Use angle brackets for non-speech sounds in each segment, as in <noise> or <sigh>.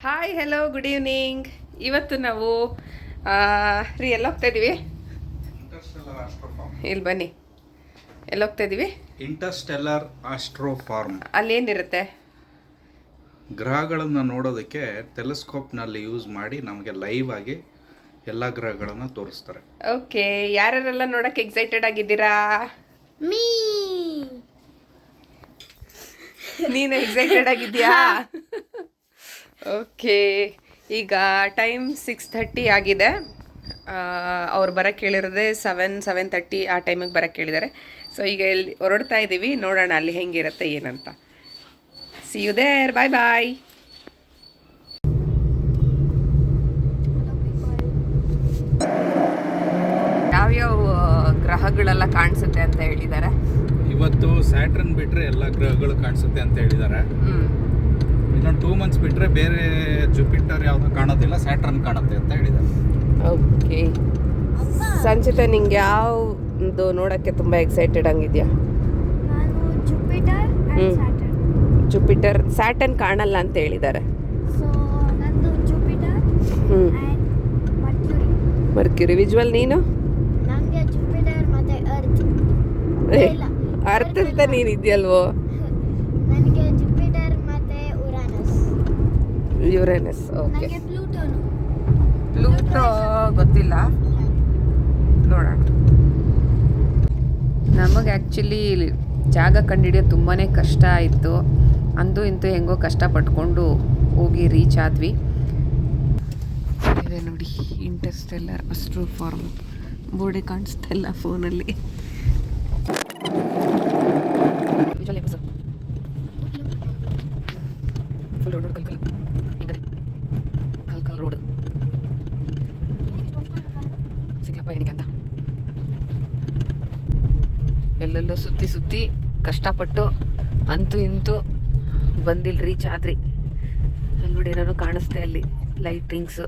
Hi hello good evening ಇವತ್ತು ನಾವು ಆ, ರೀ ಎಲ್ಲ ಹೋಗ್ತಾ ಆಸ್ಟ್ರೋಫಾರ್ಮ್ ಇಲ್ಲಿ ಬನ್ನಿ. ಎಲ್ಲ ಹೋಗ್ತಾ ಇದೀವಿ ಇಂಟರ್ಸ್ಟೆಲ್ಲರ್ ಆಸ್ಟ್ರೋ ಫಾರ್ಮ್ ಅಲ್ಲೇನಿರುತ್ತೆ ಗ್ರಹಗಳನ್ನು ನೋಡೋದಕ್ಕೆ ಟೆಲಿಸ್ಕೋಪ್ನಲ್ಲಿ ಯೂಸ್ ಮಾಡಿ ನಮಗೆ ಲೈವ್ ಆಗಿ ಎಲ್ಲ ಗ್ರಹಗಳನ್ನು ತೋರಿಸ್ತಾರೆ. ಓಕೆ ಯಾರ್ಯಾರೆಲ್ಲ ನೋಡಕ್ಕೆ ಎಕ್ಸೈಟೆಡ್ ಆಗಿದ್ದೀರಾ? ಮೀ ನೀನು ಎಕ್ಸೈಟೆಡ್ ಆಗಿದ್ಯಾ <laughs> ಓಕೆ ಈಗ ಟೈಮ್ ಸಿಕ್ಸ್ ಥರ್ಟಿ ಆಗಿದೆ. ಅವ್ರು ಬರೋಕ್ಕೆ ಕೇಳಿರೋದೆ ಸೆವೆನ್ ಸೆವೆನ್ ತರ್ಟಿ ಆ ಟೈಮಿಗೆ ಬರೋಕ್ಕೆ ಕೇಳಿದ್ದಾರೆ ಸೊ ಈಗ ಇಲ್ಲಿ ಹೊರಡ್ತಾ ಇದ್ದೀವಿ ನೋಡೋಣ ಅಲ್ಲಿ ಹೆಂಗಿರುತ್ತೆ ಏನಂತ. See you there bye bye ಯಾವ್ಯಾವ ಗ್ರಹಗಳೆಲ್ಲ ಕಾಣಿಸುತ್ತೆ ಅಂತ ಹೇಳಿದ್ದಾರೆ ಇವತ್ತು ಸ್ಯಾಟ್ರನ್ ಬಿಟ್ಟರೆ ಎಲ್ಲ ಗ್ರಹಗಳು ಕಾಣಿಸುತ್ತೆ ಅಂತ ಹೇಳಿದ್ದಾರೆ ಇನ್ನೊಂದು ಟೂ ಮಂತ್ಸ್ ಬಿಟ್ಟರೆ ಬೇರೆ ಜುಪಿಟರ್ ಯಾವುದು ಕಾಣೋದಿಲ್ಲ ಸ್ಯಾಟ್ರನ್ ಕಾಣುತ್ತೆ ಅಂತ ಹೇಳಿದ್ದಾರೆ. ಓಕೆ ಸಂಚಿತ ನಿಂಗೆ ಯಾವುದು ನೋಡೋಕ್ಕೆ ತುಂಬ ಎಕ್ಸೈಟೆಡ್ ಹಂಗಿದ್ಯಾ? ನಾನು Jupiter hmm. Saturn Jupiter Saturn ಕಾಣಲ್ಲ ಅಂತ ಹೇಳಿದ್ದಾರೆ. ಸೊ ನಂದು ಜುಪಿಟರ್ ಹ್ಞೂ ಆ್ಯಂಡ್ ಮರ್ಕ್ಯೂರಿ ಮರ್ಕ್ಯೂರಿ ವಿಜುವಲ್ ನೀನು? ನನಗೆ ಜುಪಿಟರ್ ಮತ್ತು ಅರ್ತ್ ಇಲ್ಲ ಅರ್ಥ ಅಂತ ನೀನು ಇದೆಯಲ್ವೋ ನನಗೆ ಜುಪಿಟರ್ ಮತ್ತು ಉರಾನಸ್ ಯುರೇನಸ್ ಓಕೆ ಪ್ಲೂಟೋ ಗೊತ್ತಿಲ್ಲ. ನೋಡೋಣ. ನಮಗೆ ಆ್ಯಕ್ಚುಲಿ ಜಾಗ ಕಂಡುಹಿಡಿಯೋದು ತುಂಬಾ ಕಷ್ಟ ಆಯಿತು. ಅಂದು ಇಂತೂ ಹೆಂಗೋ ಕಷ್ಟಪಟ್ಕೊಂಡು ಹೋಗಿ ರೀಚ್ ಆದ್ವಿ. ಇದೆ ನೋಡಿ ಇಂಟರ್ಸ್ಟೆಲ್ಲರ್ ಅಷ್ಟು ಫಾರ್ಮ್ ಬೋರ್ಡೆ ಕಾಣಿಸ್ತಾ ಇಲ್ಲ ಫೋನಲ್ಲಿ ಫುಲ್ ರೋಡ್ ಕಲ್ಕಲ್ ಹಿಂಗದೆ ಕಲ್ಕಲ್ ರೋಡ್ ಸಿಗ್ಲಪ್ಪ ಏನಿಗೆ ಅಂತ ಎಲ್ಲೆಲ್ಲೋ ಸುತ್ತಿ ಕಷ್ಟಪಟ್ಟು ಅಂತೂ ಇಂತೂ ಬಂದಿಲ್ಲ ರೀಚ್ ಆದ್ರಿ. ಅಲ್ಲಿ ನೋಡಿ ಏನಾದ್ರು ಕಾಣಿಸ್ತೆ ಅಲ್ಲಿ ಲೈಟಿಂಗ್ಸು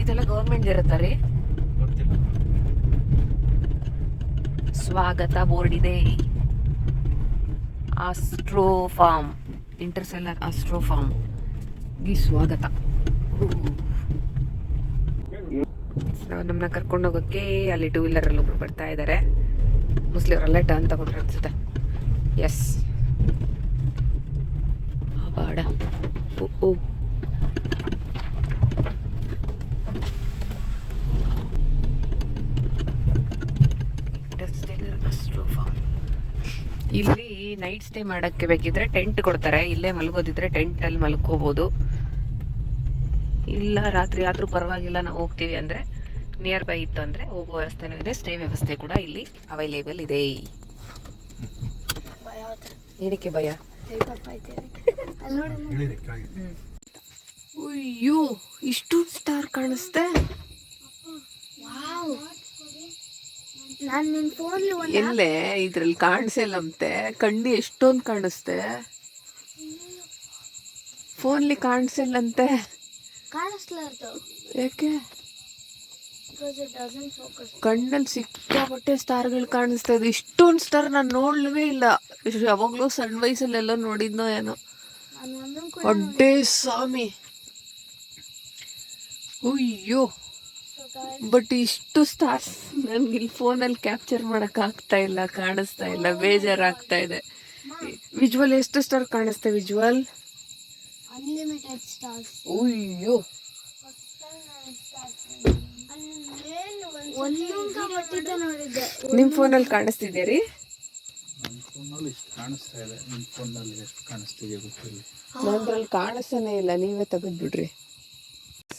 ಇದೆಲ್ಲ ಗೌರ್ಮೆಂಟ್ ಇರುತ್ತಾ ರೀ? ಸ್ವಾಗತ ಬೋರ್ಡ್ ಇದೆ. ಆಸ್ಟ್ರೋ ಫಾರ್ಮ್ ಇಂಟರ್ಸೆಲ್ಲರ್ ಆಸ್ಟ್ರೋ ಫಾರ್ಮ್ಗೆ ಸ್ವಾಗತ. ನಮ್ಮನ್ನ ಕರ್ಕೊಂಡು ಹೋಗೋಕ್ಕೆ ಅಲ್ಲಿ ಟೂ ವೀಲರಲ್ಲಿ ಒಬ್ರು ಬರ್ತಾ ಇದ್ದಾರೆ ಮುಸ್ಲಿಮರೆಲ್ಲ ಟರ್ನ್ ತಗೊಂಡ್ರೆ ಅನ್ಸುತ್ತೆ. ಎಸ್ ಬಾಡ ಓ ಇಲ್ಲಿ ನೈಟ್ ಸ್ಟೇ ಮಾಡಕ್ಕೆ ಬೇಕಿದ್ರೆ ಟೆಂಟ್ ಕೊಡ್ತಾರೆ. ಇಲ್ಲೇ ಮಲಗೋದಿದ್ರೆ ಟೆಂಟ್ ಅಲ್ಲಿ ಮಲ್ಕೋಬಹುದು ಇಲ್ಲ, ರಾತ್ರಿ ಆದ್ರೂ ಪರವಾಗಿಲ್ಲ, ನಾವು ಹೋಗ್ತೀವಿ ಅಂದ್ರೆ ನಿಯರ್ ಬೈ ಇತ್ತು ಅಂದ್ರೆ ಹೋಗುವ ವ್ಯವಸ್ಥೆನೂ ಇದೆ ಸ್ಟೇ ವ್ಯವಸ್ಥೆ ಕೂಡ ಇಲ್ಲಿ ಅವೈಲೇಬಲ್ ಇದೆ. ಏನಕ್ಕೆ ಭಯ? ಅಯ್ಯೋ ಇಷ್ಟು ಸ್ಟಾರ್ ಕಾಣಿಸ್ತೆ. ಎಲ್ಲೇ? ಇದ್ರಲ್ಲಿ ಕಾಣಿಸಿಲ್ಲಂತೆ. ಕಂಡಿ ಎಷ್ಟೊಂದು ಕಾಣಿಸ್ತೆ. ಫೋನ್ಲಿ ಕಾಣಿಸಿಲ್ಲಂತೆ. ಕಾಣಿಸ್ಲಾರ್ದು. ಯಾಕೆ? ಕಣ್ಣಲ್ಲಿ ಸಿಕ್ಕಾಪಟ್ಟೆ ಸ್ಟಾರ್ಗಳು ಕಾಣಿಸ್ತಾ ಇದೆ. ಇಷ್ಟೊಂದು ಸ್ಟಾರ್ ನಾನು ನೋಡ್ಲವೇ ಇಲ್ಲ. ಯಾವಾಗಲೂ ಸಣ್ಣ ವಯಸ್ಸಲ್ಲೆಲ್ಲ ನೋಡಿದ್ನೋ ಏನೋ. ಅಡ್ಡೆ ಸ್ವಾಮಿ. ಅಯ್ಯೋ. ಬಟ್ ಇಷ್ಟು ಸ್ಟಾರ್ಸ್ ನನ್ಗೆ ಇಲ್ಲಿ ಫೋನಲ್ಲಿ ಕ್ಯಾಪ್ಚರ್ ಮಾಡಕ್ ಆಗ್ತಾ ಇಲ್ಲ ಕಾಣಿಸ್ತಾ ಇಲ್ಲ ಬೇಜಾರಾಗ್ತಾ ಇದೆ. ವಿಜುವಲ್ ಎಷ್ಟು ಸ್ಟಾರ್ ಕಾಣಿಸ್ತಾ ವಿಜುವಲ್. ಅಯ್ಯೋ ಒಂದೊಂದು ಬಟ್ಟಿದ್ದೆ ನೋಡಿದ್ದೆ ನಿಮ್ ಫೋನಲ್ಲಿ ಕಾಣಿಸ್ತಿದ್ಯಾ ರೀ ನನ್ನ ಫೋನಲ್ಲಿ ಇಷ್ಟು ಕಾಣಿಸ್ತಾ ಇದೆ ನಿಮ್ಮ ಫೋನಲ್ಲಿ ಫೋನ್ ಕಾಣಿಸ್ತಿದೆ ಗೊತ್ತಿಲ್ಲ. ನನ್ದ್ರಲ್ಲಿ ಕಾಣಿಸ್ತಾನೆ ಇಲ್ಲ. ನೀವೇ ತೆಗೆದ್ಬಿಡ್ರಿ.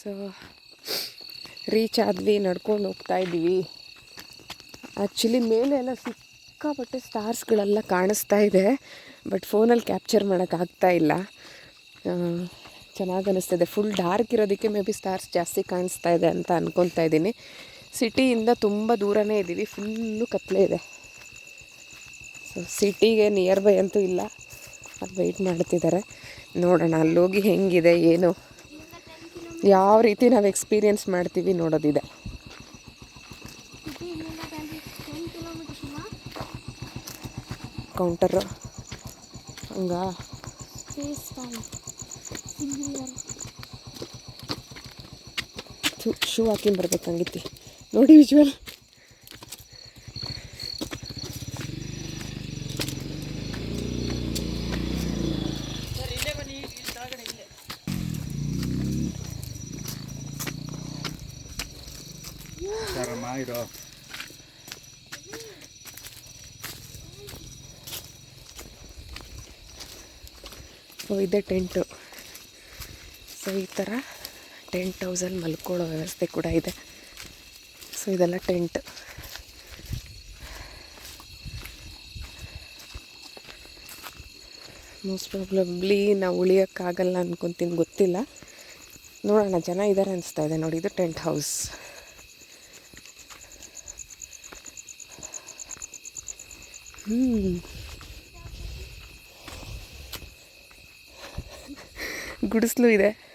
ಸೊ ರೀಚ್ ಆದ್ವಿ ನಡ್ಕೊಂಡು ಹೋಗ್ತಾ ಇದ್ದೀವಿ. ಆ್ಯಕ್ಚುಲಿ ಮೇಲೆ ಎಲ್ಲ ಸಿಕ್ಕಾಪಟ್ಟೆ ಸ್ಟಾರ್ಸ್ಗಳೆಲ್ಲ ಕಾಣಿಸ್ತಾ ಇದೆ. ಬಟ್ ಫೋನಲ್ಲಿ ಕ್ಯಾಪ್ಚರ್ ಮಾಡೋಕ್ಕಾಗ್ತಾ ಇಲ್ಲ. ಚೆನ್ನಾಗಿ ಅನ್ನಿಸ್ತಿದೆ ಫುಲ್ ಡಾರ್ಕ್ ಇರೋದಕ್ಕೆ ಮೇ ಬಿ ಸ್ಟಾರ್ಸ್ ಜಾಸ್ತಿ ಕಾಣಿಸ್ತಾ ಇದೆ ಅಂತ ಅನ್ಕೊತಾ ಇದ್ದೀನಿ. ಸಿಟಿಯಿಂದ ತುಂಬ ದೂರನೇ ಇದ್ದೀವಿ. ಫುಲ್ಲು ಕತ್ತಲೆ ಇದೆ. ಸೊ ಸಿಟಿಗೆ ನಿಯರ್ ಬೈ ಅಂತೂ ಇಲ್ಲ. ಅದು ವೆಯ್ಟ್ ಮಾಡ್ತಿದ್ದಾರೆ ನೋಡೋಣ, ಅಲ್ಲೋಗಿ ಹೆಂಗಿದೆ, ಏನು? ಯಾವ ರೀತಿ ನಾವು ಎಕ್ಸ್ಪೀರಿಯನ್ಸ್ ಮಾಡ್ತೀವಿ ನೋಡೋದಿದೆ. ಕೌಂಟರು ಹಂಗ? ಶೂ ಹಾಕಿ ಬರ್ಬೇಕಂಗಿತ್ತಿ ನೋಡಿ ವಿಜುವಲ್ ಇದೆ ಟೆಂಟು. ಸೊ ಈ ಥರ ಟೆಂಟ್ ಹೌಸಲ್ಲಿ ಮಲ್ಕೊಳ್ಳೋ ವ್ಯವಸ್ಥೆ ಕೂಡ ಇದೆ. ಸೊ, ಇದೆಲ್ಲ ಟೆಂಟ್. ಮೋಸ್ಟ್ ಪ್ರಾಬ್ಲಮ್ಲಿ ನಾವು ಉಳಿಯೋಕ್ಕಾಗಲ್ಲ ಅನ್ಕೊತೀನಿ, ಗೊತ್ತಿಲ್ಲ. ನೋಡೋಣ, ಜನ ಇದ್ದಾರೆ ಅನಿಸ್ತಾ ಇದೆ ನೋಡಿ, ಇದು ಟೆಂಟ್ ಹೌಸ್. ಗುಡಿಸ್ಲು ಇದೆ.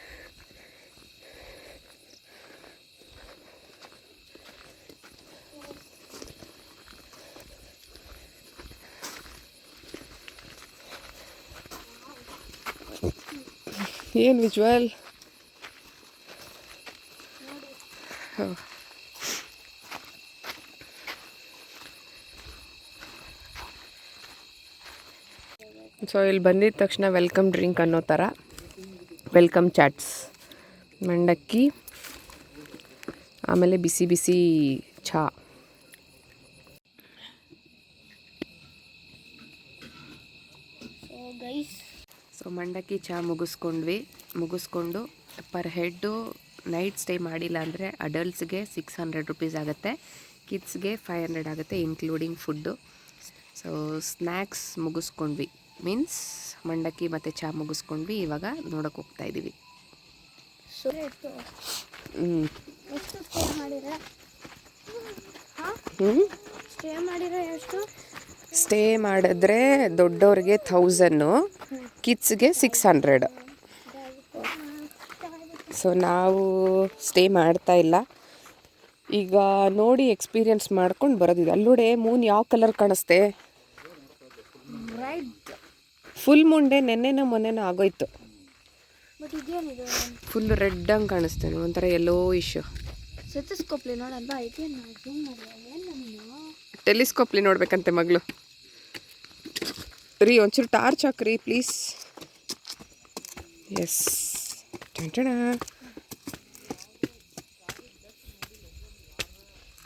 ಏನು ವಿಜುವಲ್ ಸೊ ಇಲ್ಲಿ ಬಂದಿದ ತಕ್ಷಣ ವೆಲ್ಕಮ್ ಡ್ರಿಂಕ್ ಅನ್ನೋ ಥರ ವೆಲ್ಕಮ್ ಚಾಟ್ಸ್ ಮಂಡಕ್ಕಿ. ಆಮೇಲೆ ಬಿಸಿ ಬಿಸಿ ಚಹಾ ಸೊ ಗೈಸ್ ಸೊ ಮಂಡಕ್ಕಿ ಚಹಾ ಮುಗಿಸ್ಕೊಂಡ್ವಿ. ಮುಗಿಸ್ಕೊಂಡು ಪರ್ ಹೆಡ್ಡು ನೈಟ್ ಸ್ಟೇ ಮಾಡಿಲ್ಲ ಅಂದರೆ ಅಡಲ್ಟ್ಸ್ಗೆ ಸಿಕ್ಸ್ ಹಂಡ್ರೆಡ್ ರುಪೀಸ್ ಆಗುತ್ತೆ. ಕಿಡ್ಸ್ಗೆ ಫೈವ್ ಹಂಡ್ರೆಡ್ ಆಗುತ್ತೆ ಇನ್ಕ್ಲೂಡಿಂಗ್ ಫುಡ್ಡು. ಸೊ ಸ್ನ್ಯಾಕ್ಸ್ ಮುಗಿಸ್ಕೊಂಡ್ವಿ. ಮೀನ್ಸ್ ಮಂಡಕ್ಕಿ ಮತ್ತು ಚಹಾ ಮುಗಿಸ್ಕೊಂಡ್ವಿ. ಇವಾಗ ನೋಡೋಕೆ ಹೋಗ್ತಾ ಇದ್ದೀವಿ ಹ್ಞೂ ಎಷ್ಟು? ಸ್ಟೇ ಮಾಡಿದ್ರೆ ದೊಡ್ಡವ್ರಿಗೆ ಥೌಸನ್ನು ಕಿಡ್ಸ್ಗೆ ಸಿಕ್ಸ್ ಹಂಡ್ರೆಡ್ ಸೊ ನಾವು ಸ್ಟೇ ಮಾಡ್ತಾ ಇಲ್ಲ. ಈಗ ನೋಡಿ ಎಕ್ಸ್ಪೀರಿಯನ್ಸ್ ಮಾಡ್ಕೊಂಡು ಬರೋದಿದೆ. ಅಲ್ಲೂಡೆ ಮೂನ್ ಯಾವ ಕಲರ್ ಕಾಣಿಸ್ತೆ? ರೈಟ್ ಫುಲ್ ಮುಂಡೆ ನೆನ್ನೆನ ಮೊನ್ನೆನ ಆಗೋಯ್ತು. ಫುಲ್ ರೆಡ್ ಹಂಗೆ ಕಾಣಿಸ್ತೇನೆ ಒಂಥರ ಎಲ್ಲೋ ಇಶ್ಯೂ ಸೆತಸ್ಕೋಪ್ಲಿ ನೋಡಲ್ವಾ ಇದೇನು ಜೂಮ್ ಮಾಡಿ ಏನು ನೀನು ಟೆಲಿಸ್ಕೋಪ್ಲಿ ನೋಡ್ಬೇಕಂತೆ ಮಗಳು. ರೀ, ಒಂಚೂರು ಟಾರ್ಚ್ ಹಾಕ್ರಿ, ಪ್ಲೀಸ್. ಎಸ್. ಟಣ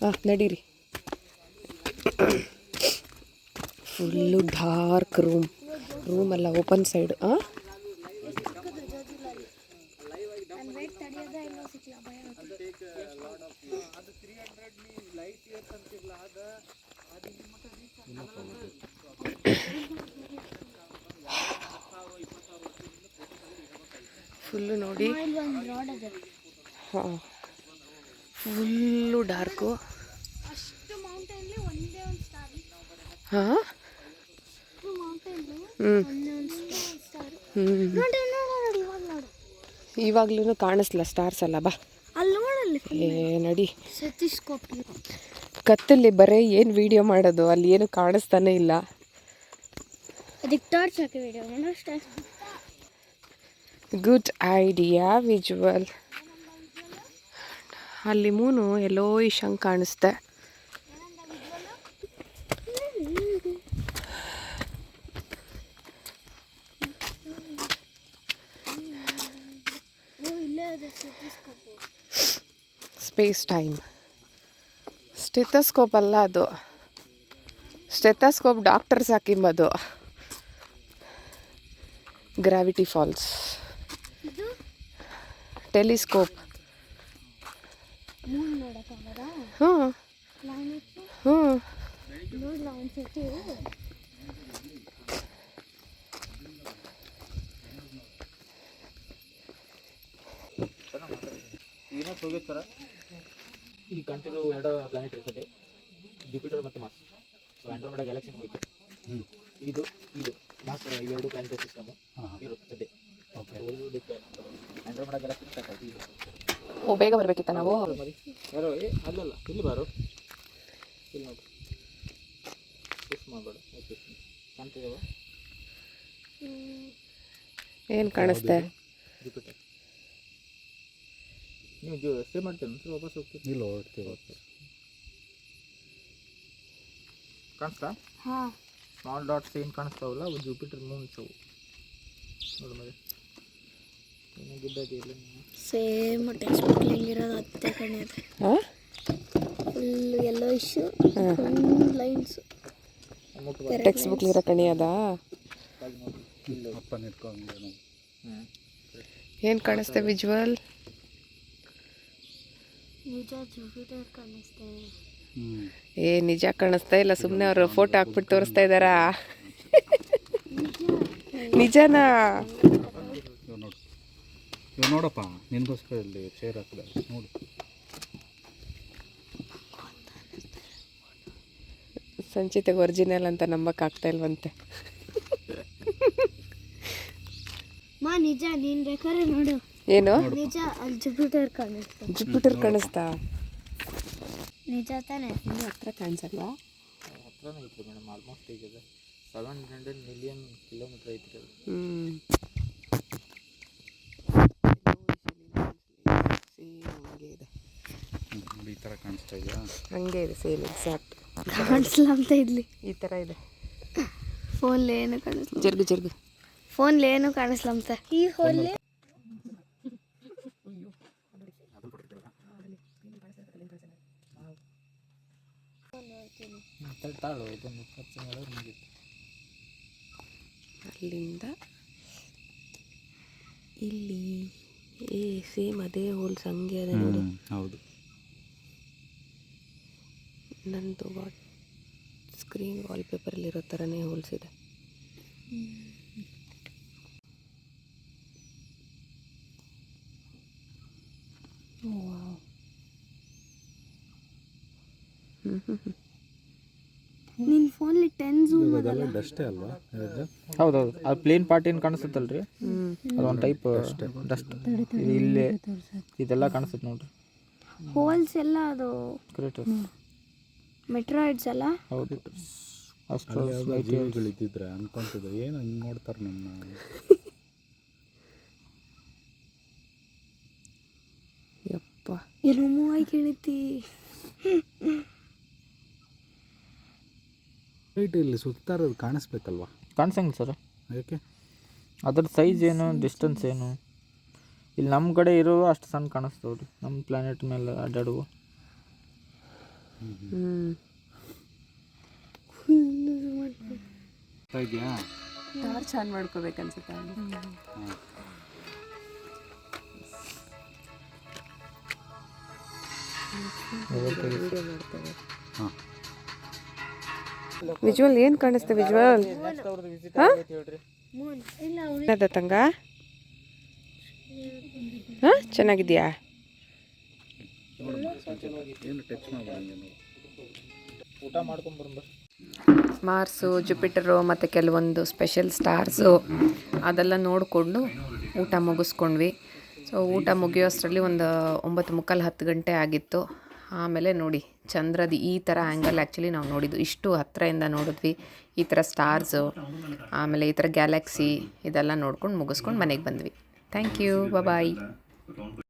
ಹಾಂ ನಡೀರಿ. ಫುಲ್ಲು ಡಾರ್ಕ್ ರೂಮ್ ರೂಮಲ್ಲ ಓಪನ್ ಸೈಡ್ ಹಾಂ ನಾನು ವೇಟ್ ತಡೆಯೋದೇ ಎಲ್ಲೋ ಸಿಕ್ಕಿಲ್ಲ ಭಯ ಆಗುತ್ತೆ. ಫುಲ್ಲು ನೋಡಿ. ಹಾಂ. ಫುಲ್ಲು ಡಾರ್ಕು ಹಾಂ? ಹ್ಞೂ ಇವಾಗ್ಲೂ ಕಾಣಿಸ್ಲ ಸ್ಟಾರ್ಸ್ ಅಲ್ಲ ಬಾ. ಏ ನಡಿ. ಕತ್ತಲ್ಲಿ ಬರೀ ಏನು ವಿಡಿಯೋ ಮಾಡೋದು? ಅಲ್ಲಿ ಏನು ಕಾಣಿಸ್ತಾನೆ ಇಲ್ಲ. ಅದಕ್ಕೆ ಟಾರ್ಚ್ ಹಾಕಿ ವಿಡಿಯೋ ಗುಡ್ ಐಡಿಯಾ ವಿಜುವಲ್ ಅಲ್ಲಿ ಮೂನು ಎಲ್ಲೋ ಇಶಂಗ್ ಇದೆ ಸ್ಪೇಸ್ ಟೈಮ್ ಸ್ಟೆಥಸ್ಕೋಪ್ ಅಲ್ಲ ಅದು. Stethoscope doctors ಹಾಕಿಂಬದು. Gravity falls telescope. ಹ್ಞೂ. ಹ್ಞೂ. ಈ ಕಂಟಿನ್ಯೂ ಎರಡು ಪ್ಲಾನೆಟ್ ಇರ್ತದೆ. ಜುಪಿಟರ್ ಮತ್ತು ಮಾರ್ಸ್ ಸೊ ಆಂಡ್ರೋಮೆಡಾ ಗ್ಯಾಲಕ್ಸಿ ಹೋಯ್ತು ಇದು ಇದು. ಮಾತ್ರ ಇವೆರಡು ಪ್ಲಾನೆಟರಿ ಸಿಸ್ಟಮ್ ಇರುತ್ತದೆ. ಆಂಡ್ರೋಮೆಡಾ ಓ ಬೇಗ ಬರಬೇಕಿತ್ತ ನಾವು? ಮರಿ ಯಾರೋ ಏ ಅಲ್ಲಲ್ಲ ಇಲ್ಲಿ ಬಾರು ಇಲ್ಲಿ ನೋಡಿ ಪುಷ್ ಮಾಡಬೇಡ ಕಾಣ್ತಿದ್ದೇವ ಏನು ಕಾಣಿಸ್ತೆ? ಜುಪಿಟರ್ ನೀವು ಸ್ಟೇ ಮಾಡ್ತೇನೆ ಸರ್ ವಾಪಸ್ ಹೋಗ್ತೀವಿ ಇಲ್ಲ ಹೊರಡ್ತೀವಿ. ಕಾಣಿಸ್ತಾ? ಹಾಂ. ಸ್ಮಾಲ್ ಡಾಟ್ಸ್ ಏನು ಕಾಣಿಸ್ತಾವಲ್ಲ ಜುಪಿಟರ್ ಮೂನ್ಸ್ ಅವು ನೋಡಿ ಸೇಮ್ ಟೆಕ್ಸ್ಟ್ ಬುಕ್ ಹೆಂಗಿರೋದು ಅತ್ತೆ ಕಣೆ ಅದು. ಹಾಂ ಫುಲ್ ಎಲ್ಲೋ issue full lines text book ಇರೋ ಕಣಿ ಅದಾ? ಏನು ಕಾಣಿಸ್ತೆ ವಿಜುವಲ್ ನಿಜ ಜುಪಿಟರ್ ಕಾಣಿಸ್ತಾ. ಏ ನಿಜ ಕಾಣಿಸ್ತಾ ಇಲ್ಲ ಸುಮ್ಮನೆ ಅವರು ಫೋಟೋ ಹಾಕ್ಬಿಟ್ಟು ತೋರಿಸ್ತಾ ಇದ್ದಾರಾ? ನಿಜನಾ? ಇವ್ ನೋಡಪ್ಪ ನಿನ್ಗೋಸ್ಕರ ಇಲ್ಲಿ ಚೇರ್ ಹಾಕಿದೆ. ನೋಡು. ಸಂಚಿತೆಗೆ ಒರಿಜಿನಲ್ ಅಂತ ನಂಬಕ್ ಆಗ್ತಾ ಇಲ್ವಂತೆ. ಮಾ ನಿಜ ನೀನು ಬೇಕಾದ್ರೆ ನೋಡು. ಏನು? ನಿಜ ಅಲ್ಲಿ ಜುಪಿಟರ್ ಕಾಣಿಸ್ತಾ. ಜುಪಿಟರ್ ಕಾಣಿಸ್ತಾ? ನಿಜ ತಾನೆ? ನಿಮ್ಮ ಹತ್ರ ಕಾಣಿಸಲ್ವಾ? ಹತ್ರನೇ ಐತ್ರಿ ಮೇಡಮ್ ಆಲ್ಮೋಸ್ಟ್ ಈಗ ಸೆವೆನ್ ಹಂಡ್ರೆಡ್ ಮಿಲಿಯನ್ ಕಿಲೋಮೀಟರ್ ಐತ್ರಿ ಹ್ಞೂ ಕಾಣಿಸ್ತಾ ಇದೆಯಾ ಹಂಗೆ ಇದೆ ಸೇಮ್ ಎಕ್ಸಾಕ್ಟ್. ಕಾಣಿಸ್ಲ ಅಂತ ಇದ್ಲಿ ಈ ಥರ ಇದೆ. ಫೋನ್ಲಿ ಏನು ಕಾಣಿಸ್ಲ ಜರ್ಗು ಜರ್ಗು. ಫೋನ್ ಏನು ಕಾಣಿಸ್ಲ ಅಂತ? ಈ ಫೋನ್ ಅಲ್ಲಿಂದ ಇಲ್ಲಿ ಏ ಸೇಮ್ ಅದೇ ಹೋಲ್ಸ್ ಹಂಗೆ ಅದೇ ನೋಡು. ಹೌದು. ನಂದು ವಾಟ್ ಸ್ಕ್ರೀನ್ ವಾಲ್ಪೇಪರಲ್ಲಿರೋ ಥರನೇ ಹೋಲಿಸಿದೆ. ನಿನ್ ನಿನ್ನ ಫೋನ್ಲಿ ಟೆನ್ ಝೂಮ್ ಅದಲ್ಲ? ಡಸ್ಟೇ ಅಲ್ವಾ? ಹೌದೌದು. ಆ ಪ್ಲೇನ್ ಪಾರ್ಟ್ ಏನು ಕಾಣಿಸುತ್ತಲ್ರಿ? ಹ್ಞೂ ಅದೊಂದು ಟೈಪ್ ಡಸ್ಟ್ ಇಲ್ಲಿ ಇದೆಲ್ಲ ಕಾಣಿಸುತ್ತೆ ನೋಡ್ರಿ. ಹೋಲ್ಸ್ ಎಲ್ಲ ಅದು ಕರೆಕ್ಟ್ ಮೆಟ್ರಾಯ್ಡ್ಸ್ ಅಲ್ಲ? ಹೌದು. ಅಷ್ಟು ಇದ್ದಿದ್ರೆ ಅನ್ಕೊಂತಿದ್ದೆ. ಏನು ಹಿಂಗೆ ನೋಡ್ತಾರೆ ನಿಮ್ಮ <laughs> ಯಪ್ಪ. ಏನು ಮೂವಾಗಿ ಕೇಳಿತಿ ರೈಟ್ ಇಲ್ಲಿ ಸುತ್ತಾರದು ಕಾಣಿಸ್ಬೇಕಲ್ವಾ? ಕಾಣಿಸಂಗಿಲ್ಲ ಸರ್. ಯಾಕೆ? ಅದ್ರ ಸೈಜ್ ಏನು ಡಿಸ್ಟೆನ್ಸ್ ಏನು? ಇಲ್ಲಿ ನಮ್ಮ ಕಡೆ ಇರೋ ಅಷ್ಟು ಸಣ್ಣ ಕಾಣಿಸ್ತಾವೆ ರೀ ನಮ್ಮ ಪ್ಲಾನೆಟ್ ಮೇಲೆ ಅಡ್ಡಾಡುವ. ಟಾರ್ಚ್ ಆನ್ ಮಾಡ್ಕೋಬೇಕನ್ಸುತ್ತೆ ವಿಜುವಲ್ ಏನು ಕಾಣಿಸ್ತೆ ವಿಜುವಲ್? ತಂಗ? ಹಾಂ ಚೆನ್ನಾಗಿದ್ಯಾ? ಊಟ ಮಾರ್ಸು, ಜುಪಿಟರು ಮತ್ತು ಕೆಲವೊಂದು ಸ್ಪೆಷಲ್ ಸ್ಟಾರ್ಸು ಅದೆಲ್ಲ ನೋಡಿಕೊಂಡು ಊಟ ಮುಗಿಸ್ಕೊಂಡ್ವಿ. ಸೊ ಊಟ ಮುಗಿಯೋಷ್ಟರಲ್ಲಿ ಒಂದು ಒಂಬತ್ತು ಮುಕ್ಕಾಲು ಹತ್ತು ಗಂಟೆ ಆಗಿತ್ತು. ಆಮೇಲೆ ನೋಡಿ, ಚಂದ್ರದ ಈ ಥರ ಆ್ಯಂಗಲ್ ಆ್ಯಕ್ಚುಲಿ ನಾವು ನೋಡಿದ್ದು. ಇಷ್ಟು ಹತ್ತಿರದಿಂದ ನೋಡಿದ್ವಿ ಈ ಥರ ಸ್ಟಾರ್ಸು ಆಮೇಲೆ ಈ ಥರ ಗ್ಯಾಲಕ್ಸಿ ಇದೆಲ್ಲ ನೋಡ್ಕೊಂಡು ಮುಗಿಸ್ಕೊಂಡು ಮನೆಗೆ ಬಂದ್ವಿ. Thank you bye